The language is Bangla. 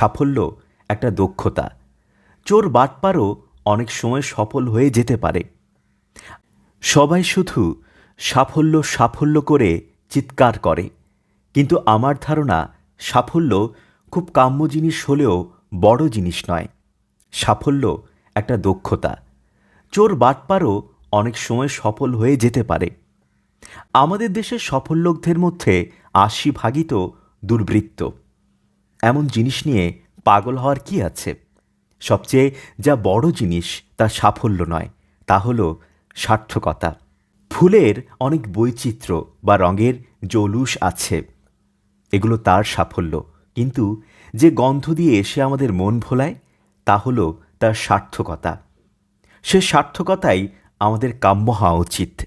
সাফল্য, একটা দক্ষতা। চোর বাটপারও অনেক সময় সফল হয়ে যেতে পারে। সবাই শুধু সাফল্য সাফল্য করে চিৎকার করে। কিন্তু আমার ধারণা, সাফল্য খুব কাম্য জিনিস হলেও বড় জিনিস নয়। সাফল্য একটা দক্ষতা। চোর বাটপারও অনেক সময় সফল হয়ে যেতে পারে। আমাদের দেশের সফল লোকদের মধ্যে আশি ভাগই তো দুর্বৃত্ত। এমন জিনিস নিয়ে পাগল হওয়ার কি আছে? সবচেয়ে যা বড় জিনিস তা সাফল্য নয়, তা হল সার্থকতা। ফুলের অনেক বৈচিত্র্য বা রঙের জৌলুস আছে। এগুলো তার সাফল্য। কিন্তু যে গন্ধ দিয়ে এসে আমাদের মন ভোলায়, তা হলো তার সার্থকতা। সে সার্থকতাই আমাদের কাম্য হওয়া উচিত।